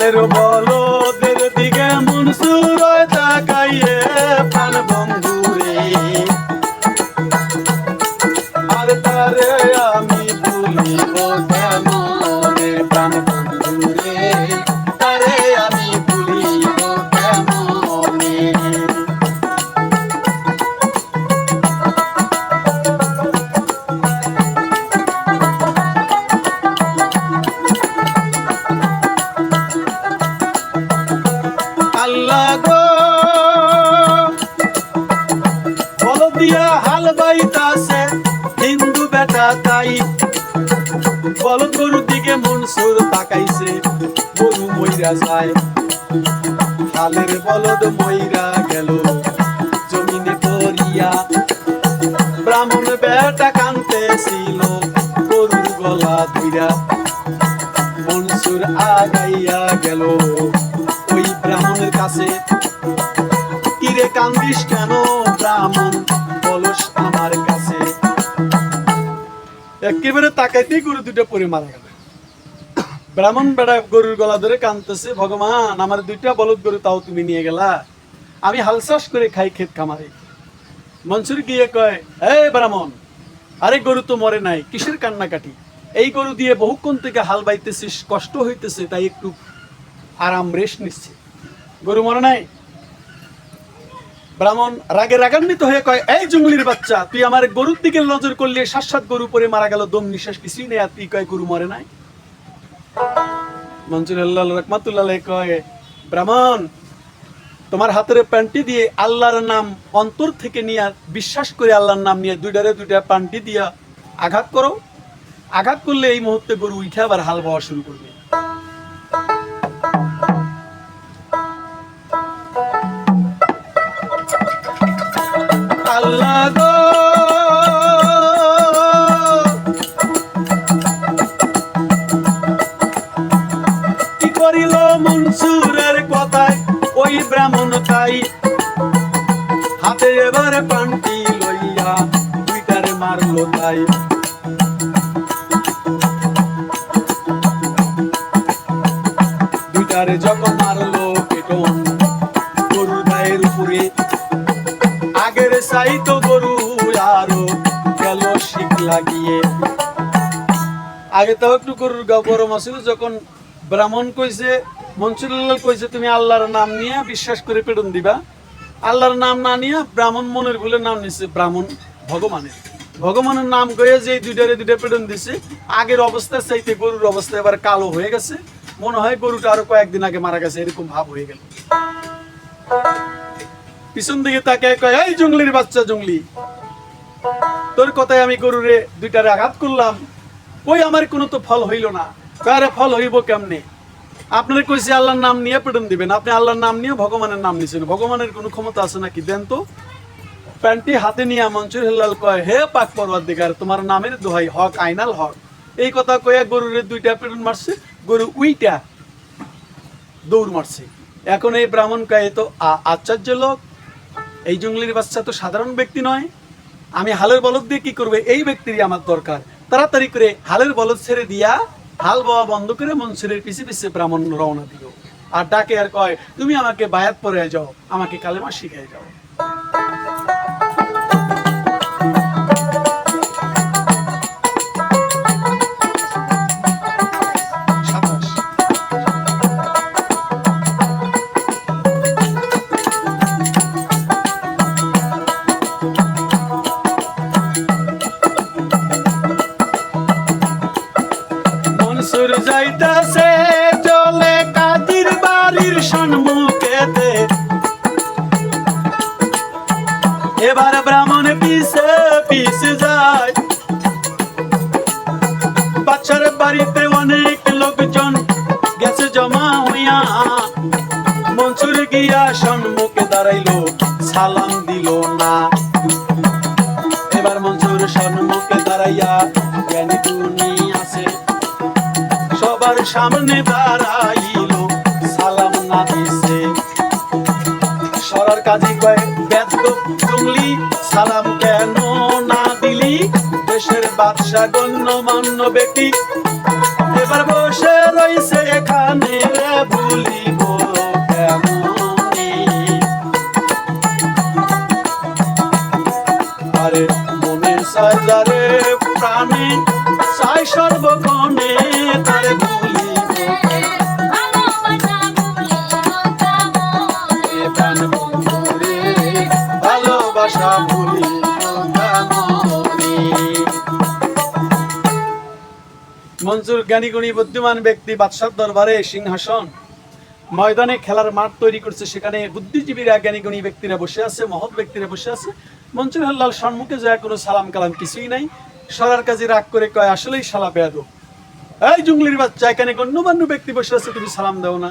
হালের বলদের দিকে মনসুর বল দিয়া হাল বাইতাছে, হিন্দু বেটা তাই। বল গরুর দিকে মনসুর তাকাইছে, গরু মইরা যায়। হালের বলদ মইরা একেবারে তাকাইতেই গরু দুটো পরে মারা গেল। ব্রাহ্মণ বেড়া গরুর গলা ধরে কানতেছে ভগবান, আমার দুইটা বলদ গরু তাও তুমি নিয়ে গেলা? আমি হাল চাষ করে খাই ক্ষেত খামারে। মনসুর গিয়ে কয়, এই ব্রাহ্মণ, আরে গরু তো মরে নাই, কিসের কান্নাকাটি? এই গরু দিয়ে বহুক্ষণ থেকে হাল বাইতেছিস, কষ্ট হইতেছে, তাই একটু আরাম রেস্ট নিচ্ছে। গরু মরে নাই? ব্রাহ্মণ, রাগে রাগান্বিত হয়ে কয়, এই জঙ্গলির বাচ্চা, তুই আমার গরুর দিকে নজর করলে সাত গরু পরে মারা গেল, দম নিঃশ্বাস কিছুই নেই, আর তুই কয়, গরু মরে নাই? মনসুর আল্লাহ রহমাতুল্লাহ কয়, ব্রাহ্মণ, তোমার হাতের প্যান্টি দিয়ে আল্লাহর নাম অন্তর থেকে নিয়ে বিশ্বাস করে আল্লাহর নাম নিয়ে দুইটারে দুইটা প্যান্টি দিয়া আঘাত করো। আঘাত করলে এই মুহূর্তে গরু উঠে আবার হাল বাওয়া শুরু করবে। তাই দুইটারে যখন মারলো পেটন, গরুর গায়ের উপরে। আগের সাইতো গরু আরও গেল শিখ লাগিয়ে। আগে তো একটু গরুর গরম আছিল, যখন ব্রাহ্মণ কইছে মনসুরুল্লাহ কইছে, তুমি আল্লাহর নাম নিয়ে বিশ্বাস করে পেটন দিবা। আল্লাহর নাম না নিয়ে ব্রাহ্মণ মনের ভুলে নাম নিছে ব্রাহ্মণ ভগবানের। ভগবানের নাম কয়ে যে দুইটারে দুইটা পেটন দিছে, আগের অবস্থা চাইতে গরুর অবস্থা এবার কালো হয়ে গেছে। মনে হয় গরুটা আরও কয়েকদিন আগে মারা গেছে, এরকম ভাব হয়ে গেল। পিছন দিকে তাকে কয়, এই জঙ্গলির বাচ্চা জঙ্গলি, তোর কথায় আমি গরুরে দুইটারে আঘাত করলাম। ওই আমার কোনো তো ফল হইল না। কারে ফল হইব কেমনে? আপনার কইছে, আল্লাহর নাম নিয়ে পেটন দিবেন। আপনি আল্লাহর নাম নিয়ে ভগবানের নাম নিছেন। ভগবানের কোনো ক্ষমতা আছে নাকি? দেন তো। প্যান্টটি হাতে নিয়ে মনসুর হেলাল কয়, হে পাক পর্বত দিগার তোমার নামের দোহাই হক, আইনাল হক। এই কথা কয়ে গরুরে দুইটা পেটন মারছে, গরু উইটা দৌড় মারছে। এখন এই ব্রাহ্মণ কয় তো আশ্চর্য লোক। এই জঙ্গলির বাচ্চা তো সাধারণ ব্যক্তি নয়। আমি হালের বলদ দিয়ে কি করবে? এই ব্যক্তিরই আমার দরকার। তাড়াতাড়ি করে হালের বলদ ছেড়ে দিয়া হাল বাওয়া বন্ধ করে মনসুরের পিছে পিছে ব্রাহ্মণ রওনা দিল। আর ডাকে আর কয়, তুমি আমাকে বায়াত পরে যাও, আমাকে কালেমা শিখাই যাও। বাড়িতে অনেক লোকজন গেছে জমা হইয়া। মনসুর গিয়া সম্মুখে দাঁড়াইলো, সালাম দিল না। এবার মনসুর সম্মুখে দাঁড়াইয়া জ্ঞানী গুণী আছে। সবার সামনে দাঁড়াইলো, সালাম না দিছে। সরার কাজী কয় বেদ জঙ্গলি সালাম কেন না দিলি? দেশের বাদশা গণ্য মান্য ব্যক্তি এবার বসে রইছে এখানে ভুলিব আরে মনের সাজারে প্রাণী সাই সর্বক্ষণে। মঞ্জুর জ্ঞানীগুণী বুদ্ধিমান ব্যক্তি বাদশার দরবারে সিংহাসন ময়দানে খেলার মাঠ তৈরি করছে। সেখানে বুদ্ধিজীবীরা, জ্ঞানীগুণী ব্যক্তিরা বসে আছে, মহৎ ব্যক্তিরা বসে আছে। মঞ্জুর হাল্লাল সম্মুখে যায়, কোনো সালাম কালাম কিছুই নাই। সরার কাজে রাগ করে কয়, আসলেই সালা বেয়াদ এই জুংলির বাচ্চা, এখানে গণ্যমান্য ব্যক্তি বসে আছে, তুমি সালাম দাও না।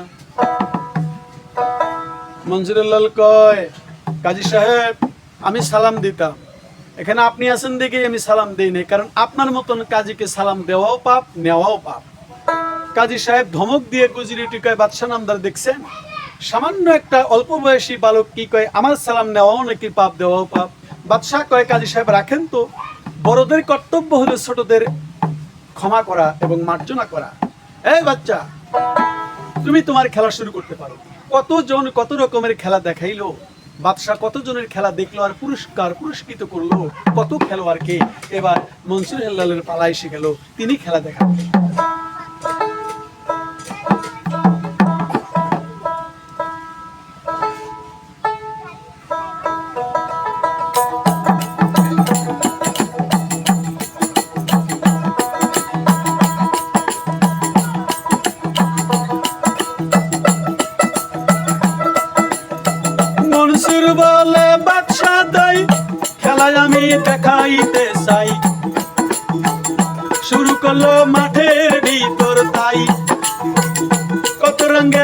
মঞ্জুরুল্লাল কয়, কাজী সাহেব, আমি সালাম দিতাম। এখানে আপনি আছেন দেখে আমি সালাম দিই নাই, কারণ আপনার মতন কাজীকে সালাম দেওয়াও পাপ, নেওয়াও পাপ। কাজী সাহেব ধমক দিয়ে গুজরি টিকায় বাদশাহ নামদার দেখছেন? সামান্য একটা অল্প বয়সী বালক কি কয়, আমার সালাম নেওয়াও নাকি পাপ, দেওয়াও পাপ? বাদশাহ কয়, কাজী সাহেব, রাখেন তো। বড়দের কর্তব্য হলো ছোটদের ক্ষমা করা এবং মার্জনা করা। এই বাচ্চা, তুমি তোমার খেলা শুরু করতে পারো। কতজন কত রকমের খেলা দেখাইলো? বাদশাহ কতজনের খেলা দেখল আর পুরস্কার পুরস্কৃত করল? কত খেলোয়াড়কে? এবার মনসুর হেল্লালের পালা এসে গেল। তিনি খেলা দেখাবেন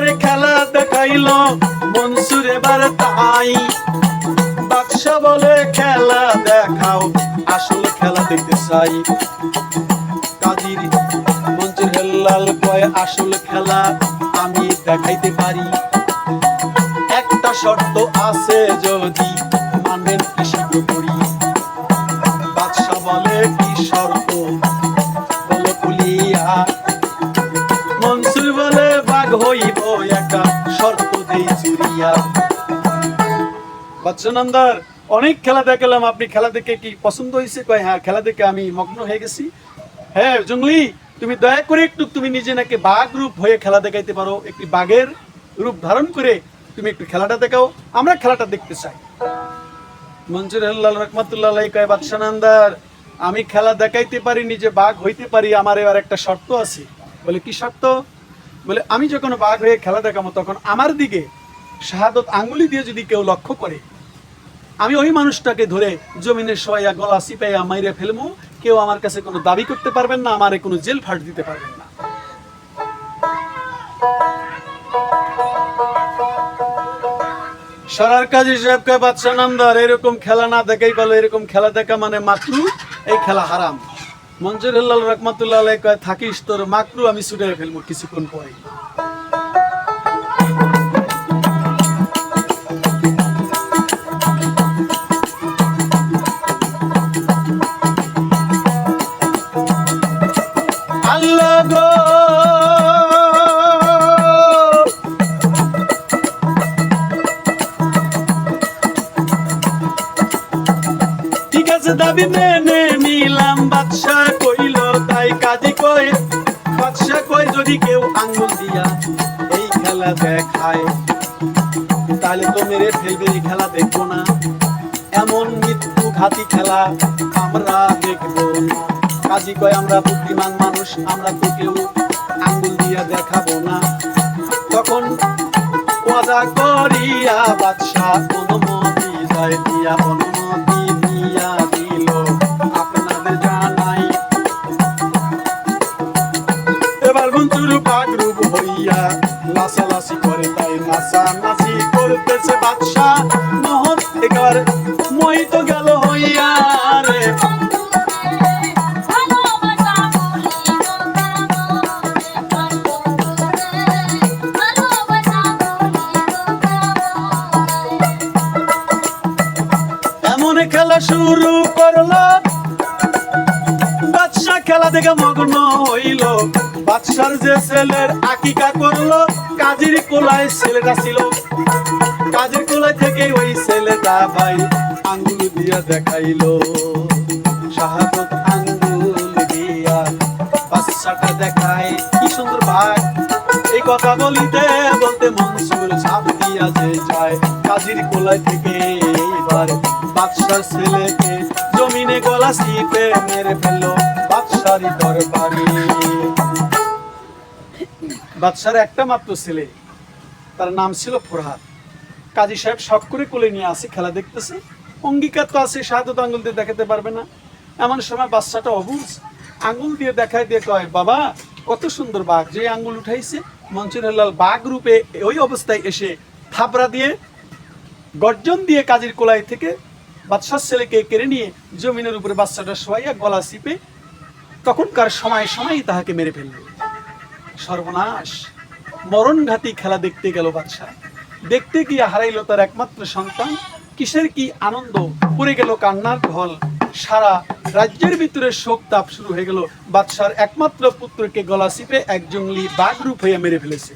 কত খেলা দেখাইলো, মনসুর এবার তাই বাদশাহ বলে, খেলা দেখাও, আসল খেলা দেখতে চাই। কাজীর মঞ্জুর হেল্লাল কয়, আসল খেলা আমি দেখাইতে পারি। একটা শর্ত আছে যদি মানবেন কি বাচ্চানন্দার অনেক খেলা দেখালাম। আপনি খেলা দেখে কি পছন্দ হয়েছে? কয় হ্যাঁ খেলা দেখে আমি মগ্ন হয়ে গেছি। হ্যাঁ জঙ্গলি তুমি দয়া করে একটু, তুমি নিজে নাকি বাঘ রূপ হয়ে খেলা দেখাইতে পারো? একটি বাঘের রূপ ধারণ করে তুমি একটু খেলাটা দেখাও। আমরা খেলাটা দেখতে চাই। মঞ্জুর আল্লাহ রহমতুল্লাহ কয় বাদশানন্দার আমি খেলা দেখাইতে পারি নিজে বাঘ হইতে পারি। আমার এবার একটা শর্ত আছে। বলে, কি শর্ত? বলে, আমি যখন বাঘ হয়ে খেলা দেখাবো, তখন আমার দিকে শাহাদত আঙ্গুলি দিয়ে যদি কেউ লক্ষ্য করে, আমি ওই মানুষটাকে ধরে জমিনে শোয়া গলা চিপাইয়া মাইরে ফেলব। কেউ আমার কাছে কোনো দাবি করতে পারবেন না, আমারে কোনো জেল ফাট দিতে পারবেন না। সরার কাজ হিসাবকে বাদশাহ নামদার, এরকম খেলা না দেখাই বলো এরকম খেলা দেখা মানে মাকরু, এই খেলা হারাম। মঞ্জুর হেল্লাল রহমতুল্লাহ কয় থাকিস তোর মাকরু আমি ছুটে ফেলব কিছুক্ষণ পরে যদি কেউ আঙ্গুল দিয়া এই খেলা দেখায়, তাহলে তো মেরে ফেলবে এই খেলা দেখব না। এমন মৃত্যু ঘাতি খেলা আমরা দেখব কাজী কয়, আমরা বুদ্ধিমান মানুষ, আমরা তো কেউ আঙ্গুল দিয়া দেখাবো না। তখন ওয়াদা করিয়া বাদশাহ অনুমতি যায় দিয়া অনুমতি করতেছে বাদশাহ মোহন এবার মোহিত গেল হইয়া রে। এমন খেলা শুরু করল। বাদশা খেলা দেখে মগ্ন হইল। বাদশার যে ছেলের আকিকা করল, কাজের কোলায় ছেলেটা ছিল। কাজের কোলায় থেকে ওই ছেলেটা ভাই আঙ্গুল দিয়া দেখাইলো। শাহাদত আঙ্গুল দিয়া বাচ্চাটা দেখায় কি সুন্দর ভাই। এই কথা বলিতে বলতে মনসুর ছাপ দিয়া যে যায়। কাজীর কোলায় থেকে এইবার বাদশার ছেলেকে জমিনে গলা চিপে মেরে ফেলল বাদশারি দরবারে। বাদশার একটা মাত্র ছেলে। তার নাম ছিল ফোরহাদ। কাজী সাহেব শখ করে কোলে নিয়ে আসে, খেলা দেখতেছে। অঙ্গীকার তো আছে, শাহাদত আঙ্গুল দিয়ে দেখাতে পারবে না। এমন সময় বাচ্চাটা অবুজ আঙ্গুল দিয়ে দেখায় দিয়ে কয়, বাবা, কত সুন্দর বাঘ যে আঙ্গুল উঠাইছে। মনসুরুল্লাল বাঘ রূপে ওই অবস্থায় এসে থাপড়া দিয়ে, গর্জন দিয়ে কাজীর কোলাই থেকে বাদশার ছেলেকে কেড়ে নিয়ে জমিনের উপরে বাচ্চাটা শোয়াইয়া গলা চিপে তখনকার সময় সময় তাহাকে মেরে ফেলল। সর্বনাশ। মরণঘাতী খেলা দেখতে গেল বাদশাহ। দেখতে গিয়ে হারাইল তার একমাত্র সন্তান। কিসের কি আনন্দ? পড়ে গেল কান্নার ঢল। সারা রাজ্যের ভিতরে শোক তাপ শুরু হয়ে গেল। বাদশার একমাত্র পুত্রকে গলা চিপে এক জঙ্গলি বাঘ রূপ হইয়া মেরে ফেলেছে।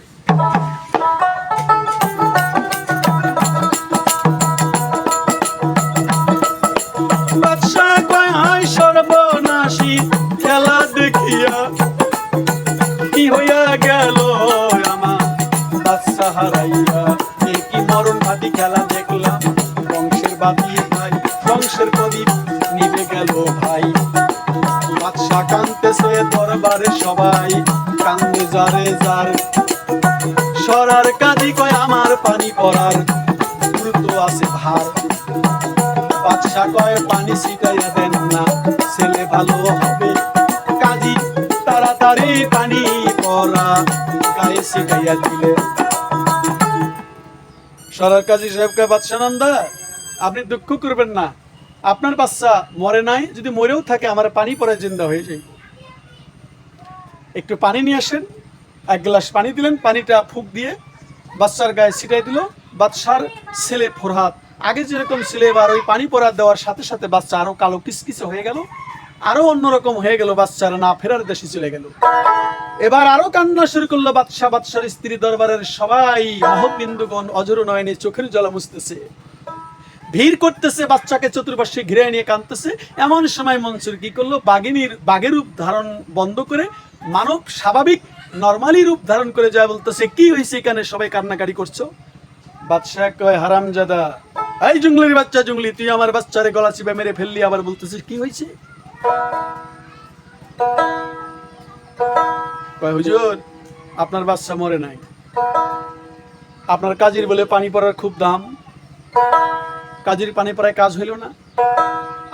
সবাই কান্দে যারে যার সরার কাজী কয় আমার পানি পড়ার দ্রুত আছে ভার। বাদশা কয়, পানি ছিটাইয়া দেন না, ছেলে ভালো হবে কাজী, তাড়াতাড়ি পানি পরা। গায়ে ছিটাইয়া দিলে। সরার কাজী সাহেবকে বাদশা নন্দা আপনি দুঃখ করবেন না। আপনার বাচ্চা মরে নাই, যদি মরেও থাকে, আমার পানি পরে জিন্দা হয়ে যায় একটু পানি নিয়ে আসেন। এক গ্লাস পানি দিলেন, পানিটা ফুক দিয়ে বাচ্চার গায়ে ছিটাই দিল। বাচ্চার ছেলে ফোরহাত আগে যেরকম ছিল, এবার ওই পানি পরা দেওয়ার সাথে সাথে বাচ্চা আরও কালো কিসকিসে হয়ে গেল। আরও অন্যরকম হয়ে গেল বাচ্চার, না ফেরার দেশে চলে গেল। এবার আরও কান্না শুরু করল বাদশাহ বাদশার স্ত্রী দরবারের সবাই মহবিন্দুগণ অজর নয়নে চোখের জল মুছতেছে। ভিড় করতেছে, বাচ্চাকে চতুর্পাশে ঘিরে নিয়ে কাঁদতেছে। এমন সময় মনসুর কি করল? বাঘিনীর, বাঘের রূপ ধারণ বন্ধ করে মানব স্বাভাবিক, নর্মালি রূপ ধারণ করে যায়, বলতেছে, কি হয়েছে এখানে? সবাই কান্নাকারি করছ? বাদশাহ কয়, হারামজাদা, এই জঙ্গলির বাচ্চা জঙ্গলি তুই আমার বাচ্চারে গলা চিপে মেরে ফেললি, আবার বলতেছিস, কি হয়েছে? হুজুর, আপনার বাচ্চা মরে নাই। আপনার কাজীর বলে পানি পড়ার খুব দাম। কাজীর পানি পড়ায় কাজ হইল না।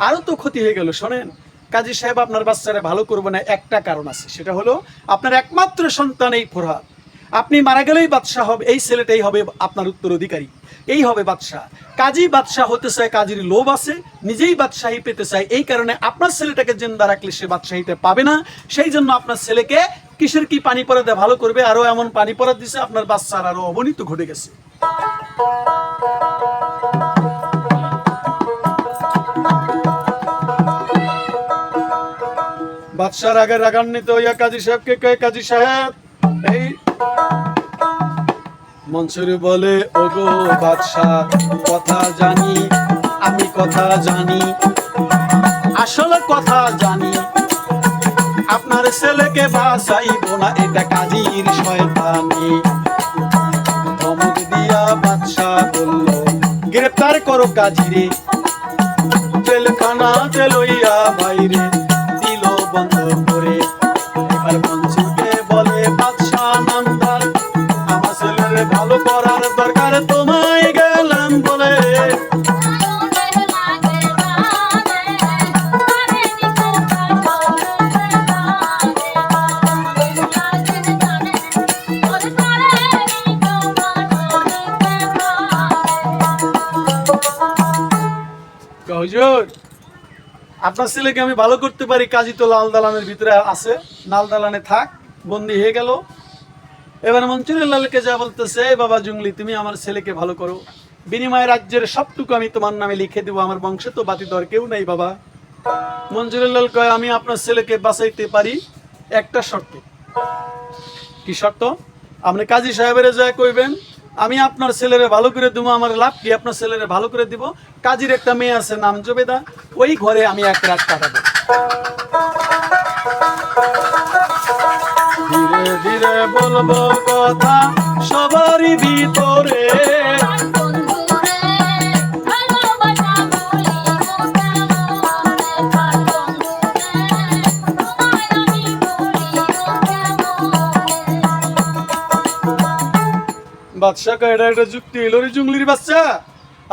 আরও তো ক্ষতি হয়ে গেল, শোনেন। কাজী সাহেব, আপনার বাচ্চারে ভালো করবে না, একটা কারণ আছে। সেটা হলো, আপনার একমাত্র সন্তান এই ফোরহাদ। আপনি মারা গেলেই বাদশাহ হবে, এই ছেলেটাই হবে আপনার উত্তরাধিকারী। এই হবে বাদশাহ। কাজী বাদশাহ হতে চায় কাজীর লোভ আছে, নিজেই বাদশাহী পেতে চায়। এই কারণে আপনার ছেলেটাকে জিন্দা রাখলে সে বাদশাহীতে পাবে না। সেই জন্য আপনার ছেলেকে কিসের কি পানি পড়া দিয়ে ভালো করবে? আরও এমন পানি পড়া দিছে, আপনার বাচ্চার আরও অবনীত ঘটে গেছে। বাদশার আগে রাগান্বিত হইয়া কাজী সাহেবকে কয়ে, কাজী সাহেব, এই মনসুর বলে, ওগো বাদশাহ, কথা জানি, আমি কথা জানি, আসলে কথা জানি। আপনার ছেলেকে বাসাইব না, এটা কাজীর শয়তানি। ধমক দিয়া বাদশাহ বলল, গ্রেপ্তার করো কাজীরে, জেলখানা লইয়া বাইরে। বন্ধ করে। এবার মনসুরকে বলে বাদশাহ নামদার। আমার ছেলের ভালো করার দরকার তোমায় গেলাম বলে। হুজুর আপনার ছেলেকে আমি ভালো করতে পারি কাজী তো লাল দালানের ভিতরে আছে। লাল দালানে থাক, বন্দি হয়ে গেল। এবার মঞ্চুরের লালকে যা বলতেছে "এই বাবা জুংলি, তুমি আমার ছেলেকে ভালো করো। বিনিময় রাজ্যের সবটুকু আমি তোমার নামে লিখে দেবো, আমার বংশে তো বাতি দর কেউ নাই বাবা। মঞ্জুরুল লাল কয়, আমি আপনার ছেলেকে বাঁচাইতে পারি একটা শর্তে। কি শর্ত? আপনি কাজী সাহেবের যা কইবেন আমি আপনার ছেলেরে ভালো করে দেবো, আমার লাভ কি? আপনার ছেলেরে ভালো করে দিব। কাজের একটা মেয়ে আছে, নাম জবেদা। ওই ঘরে আমি এক রাত কাটাবো। ধীরে ধীরে বলব কথা সবারই ভিতরে। বাদশাহ এটা একটা যুক্তি এলো রে জুংলির বাচ্চা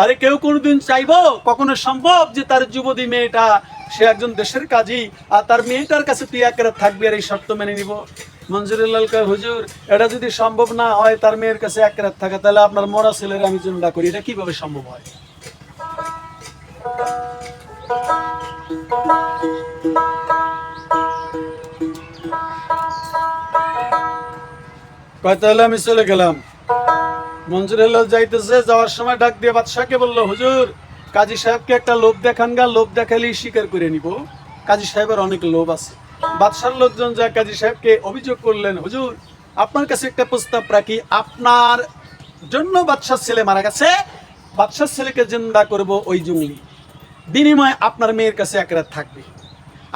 আরে কেউ কোনোদিন চাইব, কখনো সম্ভব যে তার যুবতী মেয়েটা, সে একজন দেশের কাজী, আর তার মেয়েটার কাছে তুই একেবারে থাকবি আর এই শর্ত মেনে নিব? মঞ্জুরুল্লাহ কয়, হুজুর, এটা যদি সম্ভব না হয় তার মেয়ের কাছে এক রাত থাকে, তাহলে আপনার মরা ছেলের আমি চিন্তা করি, এটা কীভাবে সম্ভব হয়? তাহলে আমি চলে গেলাম। মঞ্জুরুল্লাহ যাইতেছে, যাওয়ার সময় ডাক দিয়ে বাদশাহকে বলল, হুজুর, কাজী সাহেবকে একটা লোভ দেখান গা, লোভ দেখালেই স্বীকার করে নিব। কাজী সাহেবের অনেক লোভ আছে। বাদশার লোকজন যা কাজী সাহেবকে অভিযোগ করলেন, হুজুর, আপনার কাছে একটা প্রস্তাব রাখি, আপনার জন্য বাদশার ছেলে মারা গেছে, বাদশার ছেলেকে জিন্দা করব ওই জঙ্গলি। বিনিময়ে আপনার মেয়ের কাছে এক রাত থাকবে।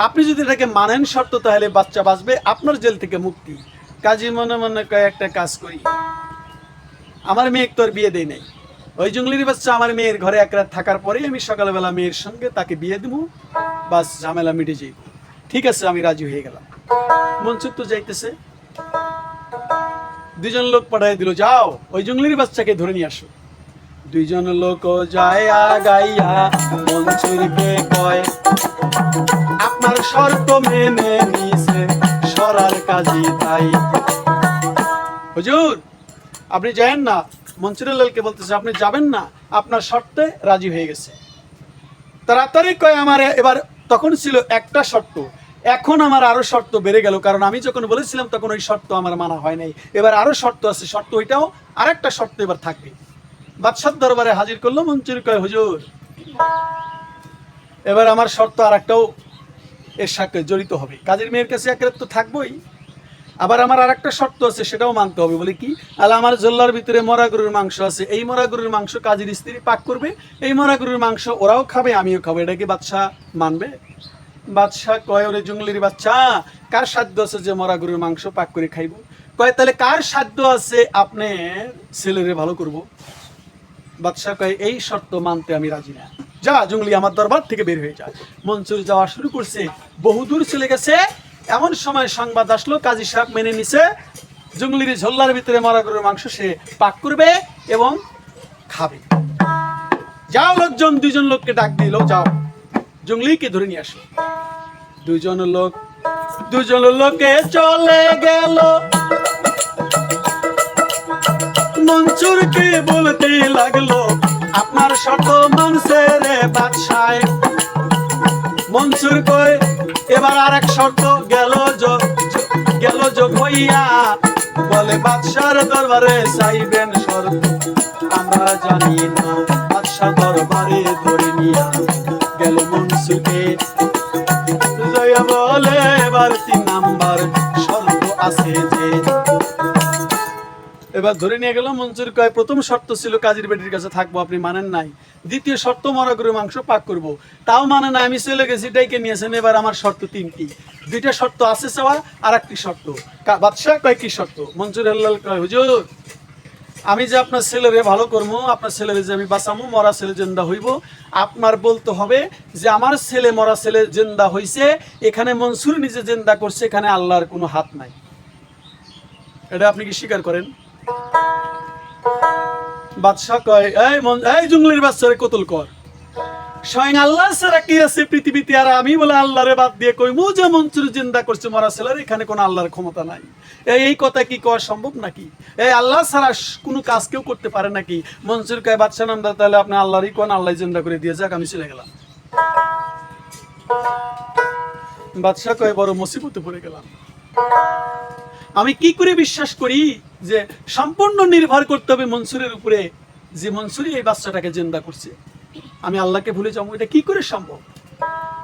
আপনি যদি এটাকে মানেন শর্ত, তাহলে বাচ্চা বাঁচবে, আপনার জেল থেকে মুক্তি। কাজী মনে মনে কয়, একটা কাজ করি। আমার মেয়ে তোর বিয়ে দেয় নাই। ওই জঙ্গলির বাচ্চা আমার মেয়ের ঘরে এক রাত থাকার পরেই আমি সকালবেলা মেয়ের সঙ্গে তাকে বিয়ে দেবো বাস ঝামেলা মিটে যাইব ঠিক আছে, আমি রাজি হয়ে গেলাম। মনসুর তো যাইতেছে। দুজন লোক পাঠাই দিল, যাও, ওই জঙ্গলির বাচ্চাকে ধরে নিয়ে আসো। দুইজন লোক যায় গাইয়া মনসুরকে কয়, আপনার শর্ত মেনে নিছে, সরার কাজী তাই। হুজুর আপনি যাবেন না মনসুরুল্লাহকে বলতেছে, আপনি যাবেন না, আপনার শর্তে রাজি হয়ে গেছে। তাড়াতাড়ি কয় আমার, এবার তখন ছিল একটা শর্ত, এখন আমার আরও শর্ত বেড়ে গেল, কারণ আমি যখন বলেছিলাম তখন ওই শর্ত আমার মানা হয় নাই। এবার আরও শর্ত আছে, শর্ত ওইটাও আর একটা শর্ত এবার থাকবে। বাদশার দরবারে হাজির করল মঞ্চুর কয়, হুজুর। এবার আমার শর্ত আর একটাও এর সাথে জড়িত হবে। কাজের মেয়ের কাছে এক রাত তো থাকবোই। আবার আমার আর একটা শর্ত আছে, সেটাও মানতে হবে। বলে কি, আলা আমার জল্লার ভিতরে মরা গরুর মাংস আছে। এই মরা গরুর মাংস কাজের স্ত্রী পাক করবে, এই মরা গরুর মাংস ওরাও খাবে, আমিও খাব। এটা কি বাদশাহ মানবে? বাদশাহ কয়, ওরে জঙ্গলির বাচ্চা, কার সাধ্য আছে যে মরা গরুর মাংস পাক করে খাইবো? কয়, তাহলে কার সাধ্য আছে আপনি ছেলেরে ভালো করব? বাদশাহ কয়, এই শর্ত মানতে আমি রাজি না। যা জঙ্গলি আমার দরবার থেকে বের হয়ে যা। মনসুর যাওয়া শুরু করছে। বহুদূর চলে গেছে এমন সময় সংবাদ আসলো, কাজী সাহেব মেনে নিছে। জঙ্গলির ঝোল্লার ভিতরে মারা গরুর মাংস সে পাক করবে এবং খাবে। যাও লোকজন, দুইজন লোককে ডাক দিল, যাও। জঙ্গলিকে ধরে নিয়ে আসো দুইজন লোক দুজন লোকে চলে গেল। মনসুরকে বলতে লাগল, আপনার শর্ত মানছে রে বাদশায় মনসুর কয় এবার আর এক শর্ত, গেল গেল যোগ হইয়া বলে বাদশার দরবারে চাইবেন শর্ত। আমরা জানি না। এবার ধরে নিয়ে গেল, মঞ্জুর কয়, প্রথম শর্ত ছিল কাজীর বেটির কাছে থাকব, আপনি মানেন নাই। দ্বিতীয় শর্ত, মরা করে মাংস পাক করব। তাও মানে না, আমি চলে গেছি ডাইকে নিয়েছেন, এবার আমার শর্ত তিনটি। দুইটা শর্ত আছে চাওয়া আর একটি শর্ত বাদশাহ কয়, কি শর্ত? মঞ্জুর আল্লাহ কয়, হুজুর, আমি যে আপনার ছেলেরে ভালো করব, আপনার ছেলেরে যে আমি বাঁচামো মরা ছেলে জেন্দা হইব। আপনার বলতে হবে যে, আমার ছেলে মরা ছেলে জেন্দা হইছে, এখানে মনসুর নিজে জেন্দা করছে, এখানে আল্লাহর কোনো হাত নাই। এটা আপনি কি স্বীকার করেন? বাদশাহ কয় এই এই জঙ্গলির বাচ্চারে কতল কর। স্বয়ং আল্লাহ ছাড়া কি আছে পৃথিবীতে? আর আমি বলে আল্লাহরে বাদ দিয়ে কই মু যে মঞ্চুর জিন্দা করছে মরা ছেলের এখানে কোনো আল্লাহর ক্ষমতা নাই। এই এই কথা কি করা সম্ভব নাকি? এই আল্লাহ ছাড়া কোনো কাজ কেউ করতে পারে নাকি? মনসুর কয় বাদশাহ নাম দাও, তাহলে আপনি আল্লাহরই কোন আল্লাহ জিন্দা করে দিয়ে যাক আমি চলে গেলাম। বাদশাহ কয় বড় মুসিবতে পড়ে গেলাম। আমি কি করে বিশ্বাস করি যে সম্পূর্ণ নির্ভর করতে হবে মনসুরের উপরে যে মনসুরই এই বাচ্চাটাকে জিন্দা করছে? আমি আল্লাহকে ভুলে যাব, এটা কি করে সম্ভব?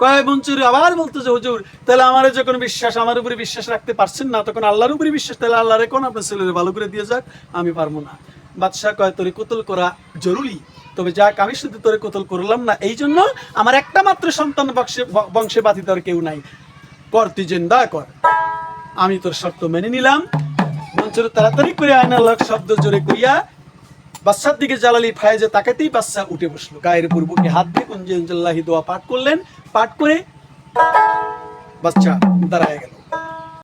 কয় মনসুর, আবার বলতো যে, হুজুর, তাহলে আমার যখন বিশ্বাস, আমার উপরে বিশ্বাস রাখতে পারছেন না, তখন আল্লাহর উপরে বিশ্বাস, তাহলে আল্লাহরে কোন আপনার ছেলের ভালো করে দিয়ে যাক, আমি পারব না। বাদশাহ কয়, তোরে কোতল করা জরুরি? তবে যাক, আমি শুধু তোরে কোতল করলাম না এই জন্য আমার একটা মাত্র সন্তান বংশে বংশে বাতিত আর কেউ নাই। কর, তুই জেন্দা কর। আমি তোর শর্ত মেনে নিলাম। মঞ্চের তাড়াতাড়ি করে আয়না লাখ শব্দ জোরে করিয়া বাচ্চার দিকে জালালি ফায়েজে তাকাতেই বাচ্চা উঠে বসল। গায়ের পূর্বকে হাত দিয়ে কুঞ্জে দোয়া পাঠ করলেন। পাঠ করে বাচ্চা দাঁড়ায় গেল।